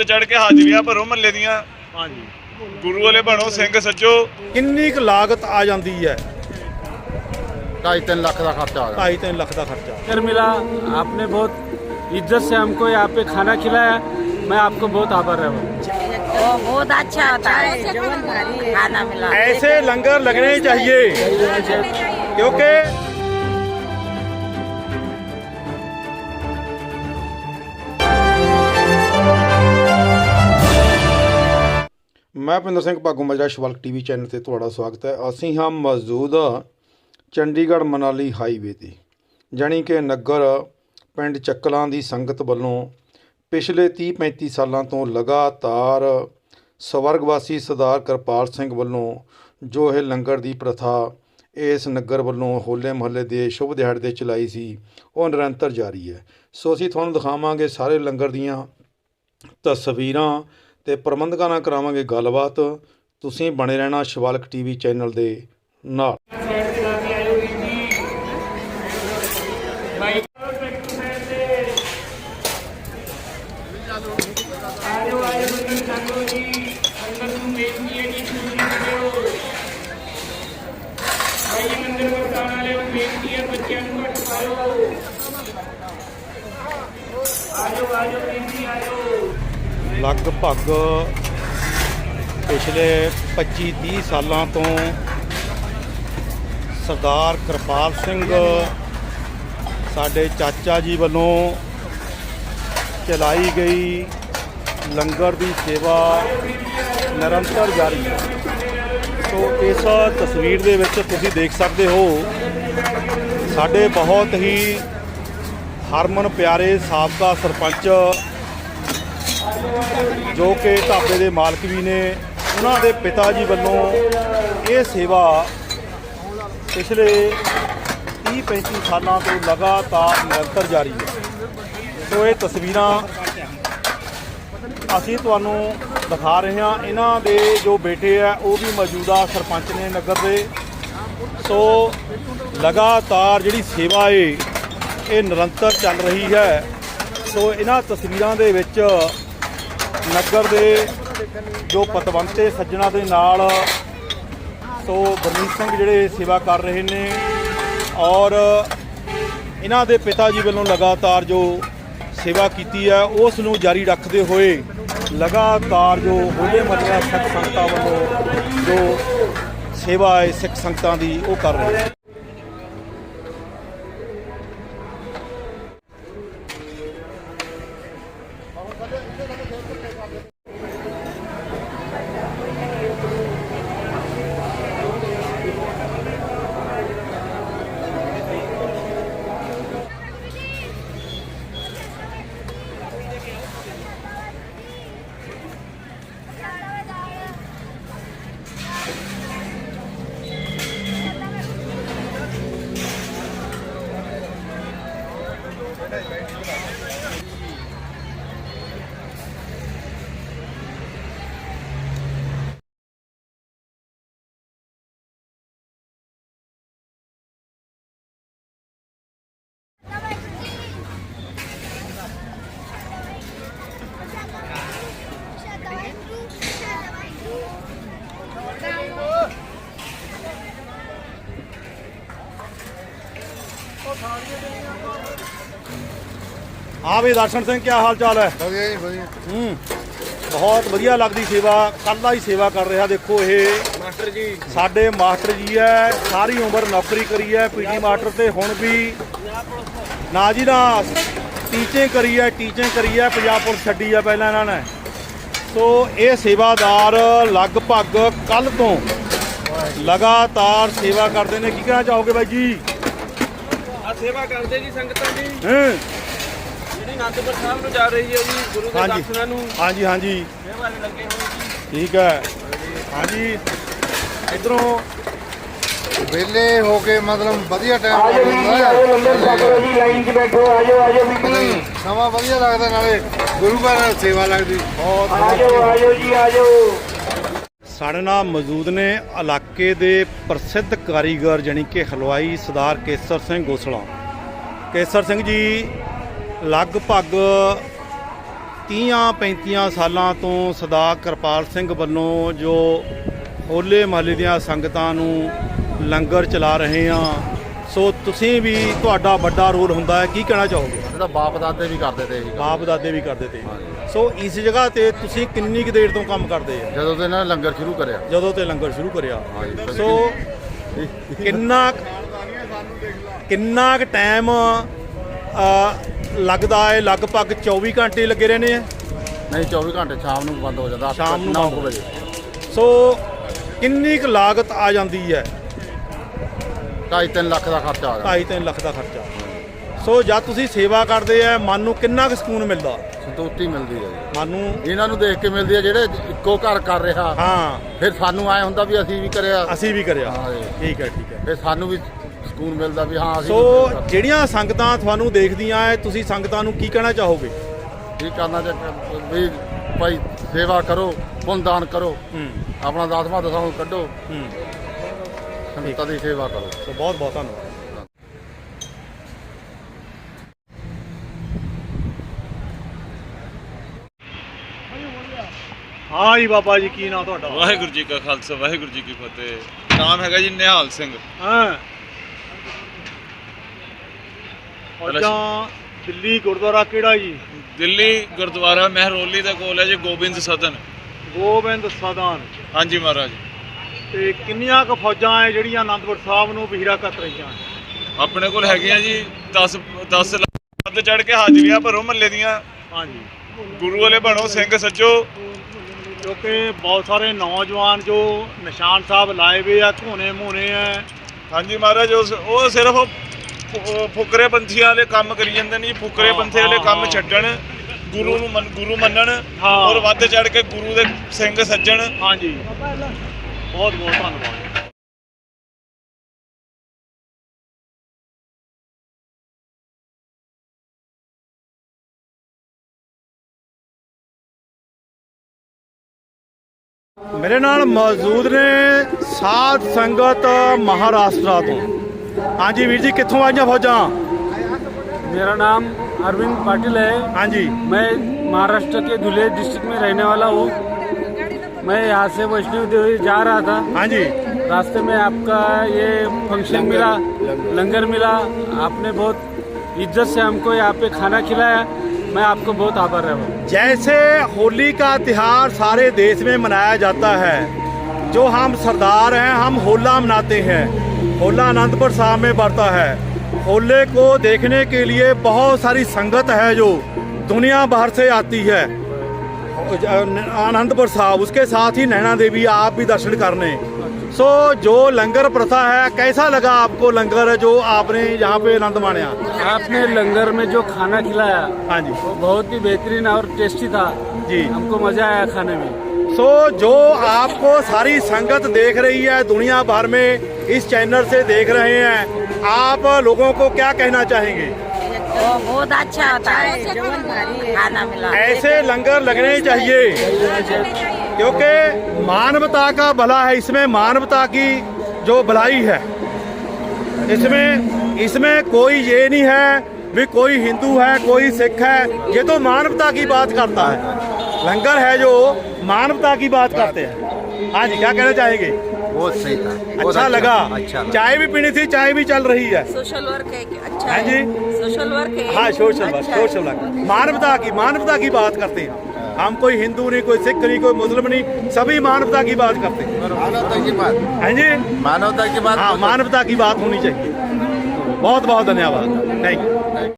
ਵੱਧ ਚੜ ਕੇ ਹਾਜ਼ਰੀਆਂ ਭਰੋ ਮਹੱਲੇ ਦੀਆਂ ਹਾਂਜੀ ਗੁਰੂ ਵਾਲੇ ਬਣੋ ਸਿੰਘ ਸੱਜੋ ਕਿੰਨੀ ਕੁ ਲਾਗਤ ਆ ਜਾਂਦੀ ਹੈ 2.5 ਲੱਖ ਦਾ ਖਰਚਾ ਆ ਗਿਆ 2.5 ਲੱਖ ਦਾ ਖਰਚਾ कर मिला आपने बहुत इज्जत से हमको यहाँ पे खाना खिलाया मैं आपको बहुत आभार है वो बहुत अच्छा होता है खाना मिला ऐसे लंगर लगने चाहिए क्योंकि ਮੈਂ ਭਿੰਦਰ ਸਿੰਘ ਭਾਗੂ ਮਜਰਾ ਸ਼ਵਲਕ ਟੀਵੀ ਚੈਨਲ ਤੇ ਤੁਹਾਡਾ ਸਵਾਗਤ ਹੈ। ਅਸੀਂ ਹਾਂ ਮੌਜੂਦ ਚੰਡੀਗੜ੍ਹ ਮਨਾਲੀ ਹਾਈਵੇ ਤੇ, ਜਾਣੀ ਕਿ ਨਗਰ ਪਿੰਡ ਚੱਕਲਾਂ ਦੀ ਸੰਗਤ ਵੱਲੋਂ ਪਿਛਲੇ 30-35 ਸਾਲਾਂ ਤੋਂ ਲਗਾਤਾਰ ਸਵਰਗਵਾਸੀ ਸਰਦਾਰ ਕਿਰਪਾਲ ਸਿੰਘ ਵੱਲੋਂ ਜੋ ਇਹ ਲੰਗਰ ਦੀ ਪ੍ਰਥਾ ਇਸ ਨਗਰ ਵੱਲੋਂ ਹੋਲੇ ਮਹੱਲੇ ਦੇ ਸ਼ੁਭ ਦਿਹਾੜੇ ਤੇ ਚਲਾਈ ਸੀ, ਉਹ ਨਿਰੰਤਰ ਜਾਰੀ ਹੈ। ਸੋ ਅਸੀਂ ਤੁਹਾਨੂੰ ਦਿਖਾਵਾਂਗੇ ਸਾਰੇ ਲੰਗਰ ਦੀਆਂ ਤਸਵੀਰਾਂ ਅਤੇ ਪ੍ਰਬੰਧਕਾਂ ਨਾਲ ਕਰਾਵਾਂਗੇ ਗੱਲਬਾਤ। ਤੁਸੀਂ ਬਣੇ ਰਹਿਣਾ ਸ਼ਿਵਾਲਕ ਟੀਵੀ ਚੈਨਲ ਦੇ ਨਾਲ। ਲਗਭਗ ਪਿਛਲੇ 25-30 ਸਾਲਾਂ ਤੋਂ ਸਰਦਾਰ ਕਿਰਪਾਲ ਸਿੰਘ ਸਾਡੇ ਚਾਚਾ ਜੀ ਵੱਲੋਂ ਚਲਾਈ ਗਈ ਲੰਗਰ ਦੀ ਸੇਵਾ ਨਿਰੰਤਰ ਜਾਰੀ ਹੈ। ਸੋ ਇਸ ਤਸਵੀਰ ਦੇ ਵਿੱਚ ਤੁਸੀਂ ਦੇਖ ਸਕਦੇ ਹੋ, ਸਾਡੇ ਬਹੁਤ ਹੀ ਹਰਮਨ ਪਿਆਰੇ ਸਾਬਕਾ ਸਰਪੰਚ ਜੋ ਕਿ ਢਾਬੇ ਦੇ ਮਾਲਕ ਵੀ ਨੇ, ਉਹਨਾਂ ਦੇ ਪਿਤਾ ਜੀ ਵੱਲੋਂ ਇਹ ਸੇਵਾ ਪਿਛਲੇ 30-35 ਸਾਲਾਂ ਤੋਂ ਲਗਾਤਾਰ ਨਿਰੰਤਰ ਜਾਰੀ ਹੈ। ਸੋ ਇਹ ਤਸਵੀਰਾਂ ਅਸੀਂ ਤੁਹਾਨੂੰ ਦਿਖਾ ਰਹੇ ਹਾਂ। ਇਹਨਾਂ ਦੇ ਜੋ ਬੇਟੇ ਆ, ਉਹ ਵੀ ਮੌਜੂਦਾ ਸਰਪੰਚ ਨੇ ਨਗਰ ਦੇ। ਸੋ ਲਗਾਤਾਰ ਜਿਹੜੀ ਸੇਵਾ ਏ, ਇਹ ਨਿਰੰਤਰ ਚੱਲ ਰਹੀ ਹੈ। ਸੋ ਇਹਨਾਂ ਤਸਵੀਰਾਂ ਦੇ ਵਿੱਚ ਨਗਰ ਦੇ ਜੋ ਪਤਵੰਤੇ ਸੱਜਣਾ ਦੇ ਨਾਲ ਸੋ ਗੁਰਮੀਤ ਸਿੰਘ ਜਿਹੜੇ ਸੇਵਾ ਕਰ ਰਹੇ ਨੇ ਔਰ ਇਹਨਾਂ ਦੇ ਪਿਤਾ ਜੀ ਵੱਲੋਂ ਲਗਾਤਾਰ ਜੋ ਸੇਵਾ ਕੀਤੀ ਹੈ, ਉਸ ਨੂੰ ਜਾਰੀ ਰੱਖਦੇ ਹੋਏ ਲਗਾਤਾਰ ਜੋ ਹੋਲੇ ਮਹੱਲੇ ਸਿੱਖ ਸੰਗਤਾਂ ਵੱਲੋਂ ਜੋ ਸੇਵਾ ਹੈ, ਸਿੱਖ ਸੰਗਤਾਂ ਦੀ ਉਹ ਕਰ ਰਹੇ ਹਾਂ ਵੀ ਦਰਸ਼ਨ ਸਿੰਘ ਕੀ ਹਾਲ ਚਾਲ ਹੈ? ਵਧੀਆ ਜੀ ਵਧੀਆ। ਹੂੰ। ਬਹੁਤ ਵਧੀਆ ਲੱਗਦੀ ਸੇਵਾ ਕੱਲਾ ਹੀ ਸੇਵਾ ਕਰ ਰਿਹਾ ਦੇਖੋ ਇਹ। ਮਾਸਟਰ ਜੀ। ਸਾਡੇ ਮਾਸਟਰ ਜੀ ਐ ਸਾਰੀ ਉਮਰ ਨੌਕਰੀ ਕਰੀ ਐ ਪੀਟੀ ਮਾਸਟਰ ਤੇ ਹੁਣ ਵੀ। ਨਾ ਜੀ ਨਾ। ਟੀਚਿੰਗ ਕਰੀ ਐ ਟੀਚਿੰਗ ਕਰੀ ਐ ਪੰਜਾਬ ਪੁਲਿਸ ਛੱਡੀ ਐ ਪਹਿਲਾਂ ਇਹਨਾਂ ਨੇ। ਸੋ ਇਹ ਸੇਵਾਦਾਰ ਲਗਭਗ ਕੱਲ ਤੋਂ ਲਗਾਤਾਰ ਸੇਵਾ ਕਰਦੇ ਨੇ। ਕੀ ਕਹਿਣਾ ਚਾਹੋਗੇ ਬਾਈ ਜੀ? ਆ ਸੇਵਾ ਕਰਦੇ ਜੀ ਸੰਗਤਾਂ ਦੀ। ਹਾਂ। ਜਿਹੜੀ ਅਨੰਦਪੁਰ ਸਾਹਿਬ ਨੂੰ ਜਾ ਰਹੀ ਹੈ ਜੀ ਗੁਰੂ ਦੇ ਹਾਂਜੀ। ਦਰਸ਼ਨਾਂ ਨੂੰ। ਹਾਂਜੀ ਹਾਂਜੀ। ਸੇਵਾ ਦੇ ਲੱਗੇ ਹੋਏ ਜੀ। ਠੀਕ ਹੈ। ਹਾਂਜੀ। ਇਧਰੋਂ ਵਿਹਲੇ ਹੋ ਕੇ ਮਤਲਬ ਵਧੀਆ ਟਾਈਮ ਲੱਗਦਾ ਜੀ ਲਾਈਨ 'ਚ ਬੈਠੋ ਆਜੋ ਆਜੋ ਵੀ ਸਮਾਂ ਵਧੀਆ ਲੱਗਦਾ ਨਾਲੇ ਗੁਰੂ ਘਰ ਨਾਲ ਸੇਵਾ ਲੱਗਦੀ। ਬਹੁਤ ਆਜੋ ਆਜੋ ਜੀ ਆਜੋ ਸਾਡੇ ਨਾਲ ਮੌਜੂਦ ਨੇ ਇਲਾਕੇ ਦੇ ਪ੍ਰਸਿੱਧ ਕਾਰੀਗਰ ਜਾਣੀ ਕਿ ਹਲਵਾਈ ਸਰਦਾਰ ਕੇਸਰ ਸਿੰਘ ਗੋਸਲਾ। ਕੇਸਰ ਸਿੰਘ ਜੀ ਲਗਭਗ 30 35 ਸਾਲਾਂ ਤੋਂ ਸਰਦਾਰ ਕਿਰਪਾਲ ਸਿੰਘ ਵੱਲੋਂ ਜੋ ਹੋਲੇ ਮਹੱਲੇ ਦੀਆਂ ਸੰਗਤਾਂ ਨੂੰ ਲੰਗਰ ਚਲਾ ਰਹੇ ਆ ਸੋ ਤੁਸੀਂ ਵੀ ਤੁਹਾਡਾ ਵੱਡਾ ਰੋਲ ਹੁੰਦਾ ਹੈ। ਕੀ ਕਹਿਣਾ ਚਾਹੋਗੇ? ਇਹਦਾ ਬਾਪ ਦਾਦੇ ਵੀ ਕਰਦੇ ਤੇ ਇਹ ਬਾਪ ਦਾਦੇ ਵੀ ਕਰਦੇ ਤੇ। ਸੋ ਇਸ ਜਗ੍ਹਾ ਤੇ ਤੁਸੀਂ ਕਿੰਨੀ ਕੁ ਦੇਰ ਤੋਂ ਕੰਮ ਕਰਦੇ ਆ ਜਦੋਂ ਤੇ ਇਹਨਾਂ ਨੇ ਲੰਗਰ ਸ਼ੁਰੂ ਕਰਿਆ। ਜਦੋਂ ਤੇ ਲੰਗਰ ਸ਼ੁਰੂ ਕਰਿਆ। ਸੋ ਕਿੰਨਾ ਕਿੰਨਾ ਕੁ ਟਾਈਮ ਲੱਗਦਾ ਹੈ ਲਗਭਗ 24 ਘੰਟੇ ਲੱਗੇ ਰਹਿੰਦੇ ਆ? ਨਹੀਂ 24 ਘੰਟੇ ਸ਼ਾਮ ਨੂੰ ਬੰਦ ਹੋ ਜਾਂਦਾ ਸ਼ਾਮ ਨੂੰ ਨੌ ਬੰਦ ਕੁ ਹੋ ਵਜੇ ਸੋ ਕਿੰਨੀ ਕੁ ਲਾਗਤ ਆ ਜਾਂਦੀ ਹੈ? 2.5 ਲੱਖ ਦਾ ਖਰਚਾ ਆ ਜਾਂਦਾ। 2.5 ਲੱਖ ਦਾ ਖਰਚਾ। ਸੋ ਜਦ ਤੁਸੀਂ ਸੇਵਾ ਕਰਦੇ ਆ ਮਨ ਨੂੰ ਕਿੰਨਾ ਕੁ ਸਕੂਨ ਮਿਲਦਾ? ਸੰਤੁਸ਼ਟੀ ਮਿਲਦੀ ਹੈ ਮਨ ਨੂੰ? ਇਹਨਾਂ ਨੂੰ ਦੇਖ ਕੇ ਮਿਲਦੀ ਹੈ ਜਿਹੜੇ ਇੱਕੋ ਘਰ ਕਰ ਰਿਹਾ। ਹਾਂ। ਫਿਰ ਸਾਨੂੰ ਆਏ ਹੁੰਦਾ ਵੀ ਅਸੀਂ ਵੀ ਕਰਿਆ। ਅਸੀਂ ਵੀ ਕਰਿਆ। ਹਾਂ। ਠੀਕ ਹੈ ਠੀਕ ਹੈ। ਫਿਰ ਸਾਨੂੰ ਵੀ ਸਕੂਨ ਮਿਲਦਾ ਵੀ ਹਾਂ ਅਸੀਂ ਸੋ। ਜਿਹੜੀਆਂ ਸੰਗਤਾਂ ਤੁਹਾਨੂੰ ਦੇਖਦੀਆਂ ਐ ਤੁਸੀਂ ਸੰਗਤਾਂ ਨੂੰ ਕੀ ਕਹਿਣਾ ਚਾਹੋਗੇ? ਕੀ ਕਰਨਾ ਚਾਹੀਦਾ ਵੀ ਭਾਈ ਸੇਵਾ ਕਰੋ ਪੁੰਨ ਦਾਨ ਕਰੋ। ਹੂੰ। ਆਪਣਾ ਦਸਵਾਂ ਦਸਾਂ ਨੂੰ ਕੱਢੋ। ਹੂੰ। ਸੰਗਤਾਂ ਦੀ ਸੇਵਾ ਕਰੋ। ਸੋ ਬਹੁਤ ਬਹੁਤ ਧੰਨਵਾਦ। ਹਾਂ ਜੀ ਬਾਬਾ ਜੀ ਕੀ ਨਾਮ ਤੁਹਾਡਾ? ਵਾਹਿਗੁਰੂ ਜੀ ਕਾ ਖਾਲਸਾ ਵਾਹਿਗੁਰੂ ਜੀ ਕੀ ਫਤਿਹ। ਨਾਮ ਹੈਗਾ ਜੀ ਨਿਹਾਲ ਸਿੰਘ। ਹਾਂ। ਫੌਜਾਂ ਦਿੱਲੀ ਗੁਰਦੁਆਰਾ ਕਿਹੜਾ ਜੀ? ਦਿੱਲੀ ਗੁਰਦੁਆਰਾ ਮਹਿਰੋਲੀ ਦੇ ਕੋਲ ਹੈ ਜੀ ਗੋਬਿੰਦ ਸਦਨ। ਗੋਬਿੰਦ ਸਦਾਨ। ਹਾਂਜੀ ਮਹਾਰਾਜ। ਤੇ ਕਿੰਨੀਆਂ ਕੁ ਫੌਜਾਂ ਐ ਜਿਹੜੀਆਂ ਆਨੰਦਪੁਰ ਸਾਹਿਬ ਨੂੰ ਬਹੀਰਾ ਕਰ ਰਹੀਆਂ ਆਪਣੇ ਕੋਲ ਹੈਗੀਆਂ ਜੀ 10 10 ਲੱਖ ਵੱਧ ਚੜ ਕੇ ਹਾਜ਼ਰੀਆਂ ਭਰੋ ਮਹੱਲੇ ਦੀਆਂ ਹਾਂਜੀ। ਗੁਰੂ ਵਾਲੇ ਬਣੋ ਸਿੰਘ ਸੱਜੋ। ਕਿਉਂਕਿ ਬਹੁਤ ਸਾਰੇ ਨੌਜਵਾਨ ਜੋ ਨਿਸ਼ਾਨ ਸਾਹਿਬ ਲਾਏ ਵੇ ਆ ਘੋਨੇ ਮੋਨੇ ਆ ਹਾਂਜੀ ਮਹਾਰਾਜ ਉਹ ਸਿਰਫ ਫੁਕਰੇ ਪੰਥੀਆਂ ਵਾਲੇ ਕੰਮ ਕਰੀ ਜਾਂਦੇ ਨੇ ਜੀ ਫੁਕਰੇ ਪੰਥੀ ਵਾਲੇ ਕੰਮ। ਛੱਡਣ ਗੁਰੂ ਨੂੰ ਮੰਨ- ਗੁਰੂ ਮੰਨਣ ਹਾਂ। ਔਰ ਵੱਧ ਚੜ ਕੇ ਗੁਰੂ ਦੇ ਸਿੰਘ ਸੱਜਣ ਹਾਂਜੀ ਬਹੁਤ ਬਹੁਤ ਧੰਨਵਾਦ ਮੇਰੇ ਨਾਲ ਮੌਜੂਦ ਨੇ ਸਾਧ ਸੰਗਤ ਮਹਾਰਾਸ਼ਟਰ ਤੋਂ ਹਾਂਜੀ ਵੀਰ ਜੀ ਕਿੱਥੋਂ ਆਈਆਂ ਫੌਜਾਂ मेरा नाम अरविंद पाटिल है ਹਾਂਜੀ मैं महाराष्ट्र के धुले डिस्ट्रिक्ट में रहने वाला हूँ मैं यहाँ से वैष्णो देवी जा रहा था ਹਾਂਜੀ रास्ते में आपका ये फंक्शन मिला लंगर मिला आपने बहुत इज्जत से हमको यहाँ पे खाना खिलाया मैं आपको बहुत आभार है जैसे होली का त्योहार सारे देश में मनाया जाता है जो हम सरदार हैं हम होला मनाते हैं होला अनंतपुर साहब में बढ़ता है। होले को देखने के लिए बहुत सारी संगत है जो दुनिया भर से आती है। आनंदपुर साहब उसके साथ ही नैना देवी आप भी दर्शन करने। सो जो लंगर प्रथा है कैसा लगा आपको लंगर जो आपने यहाँ पे आनंद माणया आपने लंगर में जो खाना खिलाया हाँ जी। वो बहुत ही बेहतरीन और टेस्टी था। जी। हमको मज़ा आया खाने में। सो जो आपको सारी संगत देख रही है दुनिया भर में इस चैनल से देख रहे हैं आप लोगों को क्या कहना चाहेंगे? बहुत अच्छा होता है खाना मिला। ऐसे लंगर लगने चाहिए। क्योंकि मानवता का भला है इसमें मानवता की जो भलाई है इसमें इसमें कोई ये नहीं है भी कोई हिंदू है कोई सिख है ये तो मानवता की बात करता है। लंगर है जो मानवता की बात करते हैं। हाँ जी क्या कहना चाहेंगे? बहुत सही था अच्छा, अच्छा लगा। अच्छा चाय भी पीनी थी चाय भी चल रही है। सोशल वर्क है हाँ हाँ, अच्छा है जी। सोशल वर्क है? हाँ सोशल वर्क सोशल वर्क मानवता की मानवता की बात करते हैं। हम कोई हिंदू नहीं कोई सिख नहीं कोई मुस्लिम नहीं सभी मानवता की बात करते हैं। मानवता की बात। है जी। मानवता की बात हाँ मानवता की बात होनी चाहिए। बहुत बहुत धन्यवाद। Thank you